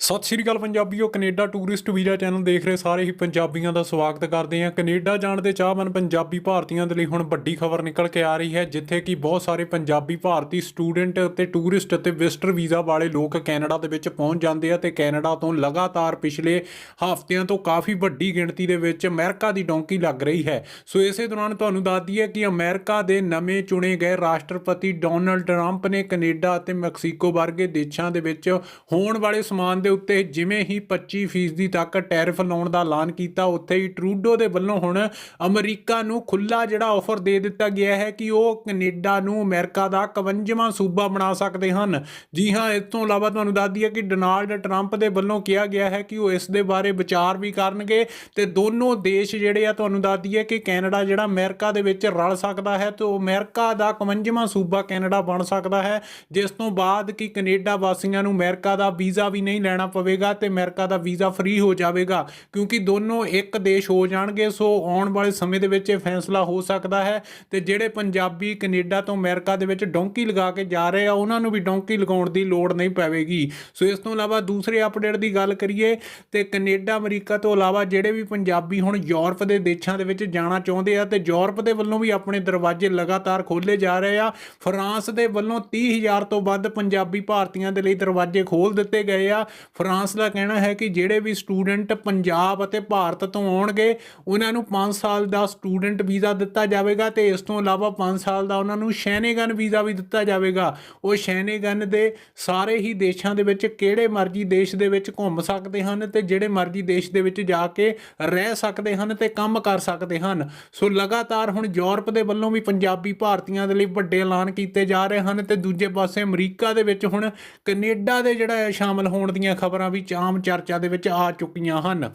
ਸਤਿ ਸ਼੍ਰੀ ਅਕਾਲ ਪੰਜਾਬੀਓ, Canada tourist visa channel ਦੇਖ ਰਹੇ ਸਾਰੇ ਹੀ ਪੰਜਾਬੀਆਂ ਦਾ ਸਵਾਗਤ ਕਰਦੇ ਹਾਂ। ਕੈਨੇਡਾ ਜਾਣ ਦੇ ਚਾਹਵਾਨ ਪੰਜਾਬੀ ਭਾਰਤੀਆਂ ਦੇ ਲਈ ਹੁਣ ਵੱਡੀ ਖਬਰ ਨਿਕਲ ਕੇ ਆ ਰਹੀ ਹੈ, ਜਿੱਥੇ ਕਿ ਬਹੁਤ ਸਾਰੇ ਪੰਜਾਬੀ ਭਾਰਤੀ ਸਟੂਡੈਂਟ ਅਤੇ ਟੂਰਿਸਟ ਅਤੇ ਵਿਜ਼ਟਰ ਵੀਜ਼ਾ ਵਾਲੇ ਲੋਕ ਕੈਨੇਡਾ ਦੇ ਵਿੱਚ ਪਹੁੰਚ ਜਾਂਦੇ ਆ ਤੇ ਕੈਨੇਡਾ ਤੋਂ ਲਗਾਤਾਰ ਪਿਛਲੇ ਹਫ਼ਤਿਆਂ ਤੋਂ ਕਾਫੀ ਵੱਡੀ ਗਿਣਤੀ ਦੇ ਵਿੱਚ ਅਮਰੀਕਾ ਦੀ ਡੌਂਕੀ ਲੱਗ ਰਹੀ ਹੈ। ਸੋ ਇਸੇ ਦੌਰਾਨ ਤੁਹਾਨੂੰ ਦੱਸ ਦਈਏ ਕਿ ਅਮਰੀਕਾ ਦੇ ਨਵੇਂ ਚੁਣੇ ਗਏ ਰਾਸ਼ਟਰਪਤੀ ਡੋਨਲਡ ਟਰੰਪ ਨੇ ਕੈਨੇਡਾ ਅਤੇ ਮੈਕਸੀਕੋ ਵਰਗੇ ਦੇਸ਼ਾਂ ਦੇ ਵਿੱਚ ਹੋਣ ਵਾਲੇ ਸਮਾਨ ਦੇ ਉੱਤੇ ਜਿਵੇਂ ਹੀ 25% ਤੱਕ ਟੈਰਿਫ ਲਾਉਣ ਦਾ ਐਲਾਨ ਕੀਤਾ, ਉੱਥੇ ਹੀ ਟਰੂਡੋ ਦੇ ਵੱਲੋਂ ਹੁਣ ਅਮਰੀਕਾ ਨੂੰ ਖੁੱਲਾ ਜਿਹੜਾ ਆਫਰ ਦੇ ਦਿੱਤਾ ਗਿਆ ਹੈ ਕਿ ਉਹ ਕੈਨੇਡਾ ਨੂੰ ਅਮਰੀਕਾ ਦਾ 51ਵਾਂ ਸੂਬਾ ਬਣਾ ਸਕਦੇ ਹਨ। ਜੀ ਹਾਂ, ਇਸ ਤੋਂ ਇਲਾਵਾ ਤੁਹਾਨੂੰ ਦੱਸ ਦਈਏ ਕਿ ਡੋਨਾਲਡ ਟਰੰਪ ਦੇ ਵੱਲੋਂ ਕਿਹਾ ਗਿਆ ਹੈ ਕਿ ਉਹ ਇਸ ਦੇ ਬਾਰੇ ਵਿਚਾਰ ਵੀ ਕਰਨਗੇ ਤੇ ਦੋਨੋਂ ਦੇਸ਼ ਜਿਹੜੇ ਆ, ਤੁਹਾਨੂੰ ਦੱਸ ਦਈਏ ਕਿ ਕੈਨੇਡਾ ਜਿਹੜਾ ਅਮਰੀਕਾ ਦੇ ਵਿੱਚ ਰਲ ਸਕਦਾ ਹੈ ਤੇ ਉਹ ਅਮਰੀਕਾ ਦਾ 51ਵਾਂ ਸੂਬਾ ਕੈਨੇਡਾ ਬਣ ਸਕਦਾ ਹੈ, ਜਿਸ ਤੋਂ ਬਾਅਦ ਕਿ ਕੈਨੇਡਾ ਵਾਸੀਆਂ ਨੂੰ ਅਮਰੀਕਾ ਦਾ ਵੀਜ਼ਾ ਵੀ ਨਹੀਂ ਲੈਣਾ ਪਵੇਗਾ ਤੇ ਅਮਰੀਕਾ ਦਾ ਵੀਜ਼ਾ ਫ੍ਰੀ ਹੋ ਜਾਵੇਗਾ, ਕਿਉਂਕਿ ਦੋਨੋਂ ਇੱਕ ਦੇਸ਼ ਹੋ ਜਾਣਗੇ, ਸੋ ਆਉਣ ਵਾਲੇ ਸਮੇਂ ਦੇ ਵਿੱਚ ਇਹ ਫੈਸਲਾ ਹੋ ਸਕਦਾ ਹੈ ਤੇ ਜਿਹੜੇ ਪੰਜਾਬੀ ਕੈਨੇਡਾ ਤੋਂ ਅਮਰੀਕਾ ਦੇ ਵਿੱਚ ਡੌਂਕੀ ਲਗਾ ਕੇ ਜਾ ਰਹੇ ਆ, ਉਹਨਾਂ ਨੂੰ ਵੀ ਡੌਂਕੀ ਲਗਾਉਣ ਦੀ ਲੋੜ ਨਹੀਂ ਪਵੇਗੀ। ਸੋ ਇਸ ਤੋਂ ਇਲਾਵਾ ਦੂਸਰੇ ਅਪਡੇਟ ਦੀ ਗੱਲ ਕਰੀਏ ਤੇ ਕੈਨੇਡਾ, ਅਮਰੀਕਾ ਤੋਂ ਇਲਾਵਾ ਜਿਹੜੇ ਵੀ ਪੰਜਾਬੀ ਹੁਣ ਯੂਰਪ ਦੇ ਦੇਸ਼ਾਂ ਦੇ ਵਿੱਚ ਜਾਣਾ ਚਾਹੁੰਦੇ ਆ ਤੇ ਯੂਰਪ ਦੇ ਵੱਲੋਂ ਵੀ ਆਪਣੇ ਦਰਵਾਜ਼ੇ ਲਗਾਤਾਰ ਖੋਲੇ ਜਾ ਰਹੇ ਆ। ਫਰਾਂਸ ਦੇ ਵੱਲੋਂ 30000 ਤੋਂ ਵੱਧ ਪੰਜਾਬੀ ਭਾਰਤੀਆਂ ਦੇ ਲਈ ਦਰਵਾਜ਼ੇ ਖੋਲ ਦਿੱਤੇ ਗਏ ਆ। ਫਰਾਂਸ ਦਾ ਕਹਿਣਾ ਹੈ ਕਿ ਜਿਹੜੇ ਵੀ ਸਟੂਡੈਂਟ ਪੰਜਾਬ ਅਤੇ ਭਾਰਤ ਤੋਂ ਆਉਣਗੇ, ਉਹਨਾਂ ਨੂੰ 5 ਸਾਲ ਦਾ ਸਟੂਡੈਂਟ ਵੀਜ਼ਾ ਦਿੱਤਾ ਜਾਵੇਗਾ ਤੇ ਇਸ ਤੋਂ ਇਲਾਵਾ 5 ਸਾਲ ਦਾ ਉਹਨਾਂ ਨੂੰ ਸ਼ੈਨੇਗਨ ਵੀਜ਼ਾ ਵੀ ਦਿੱਤਾ ਜਾਵੇਗਾ। ਉਹ ਸ਼ੈਨੇਗਨ ਦੇ ਸਾਰੇ ਹੀ ਦੇਸ਼ਾਂ ਦੇ ਵਿੱਚ ਕਿਹੜੇ ਮਰਜ਼ੀ ਦੇਸ਼ ਦੇ ਵਿੱਚ ਘੁੰਮ ਸਕਦੇ ਹਨ ਤੇ ਜਿਹੜੇ ਮਰਜ਼ੀ ਦੇਸ਼ ਦੇ ਵਿੱਚ ਜਾ ਕੇ ਰਹਿ ਸਕਦੇ ਹਨ ਤੇ ਕੰਮ ਕਰ ਸਕਦੇ ਹਨ। ਸੋ ਲਗਾਤਾਰ ਹੁਣ ਯੂਰਪ ਦੇ ਵੱਲੋਂ ਵੀ ਪੰਜਾਬੀ ਭਾਰਤੀਆਂ ਦੇ ਲਈ ਵੱਡੇ ਐਲਾਨ ਕੀਤੇ ਜਾ ਰਹੇ ਹਨ ਤੇ ਦੂਜੇ ਪਾਸੇ ਅਮਰੀਕਾ ਦੇ ਵਿੱਚ ਹੁਣ ਕੈਨੇਡਾ ਦੇ ਜਿਹੜਾ ਹੈ ਸ਼ਾਮਲ ਹੋਣ ਦੀਆਂ ਖਬਰਾਂ ਵਿੱਚ ਆਮ ਚਰਚਾ ਦੇ ਵਿੱਚ ਆ ਚੁੱਕੀਆਂ ਹਨ।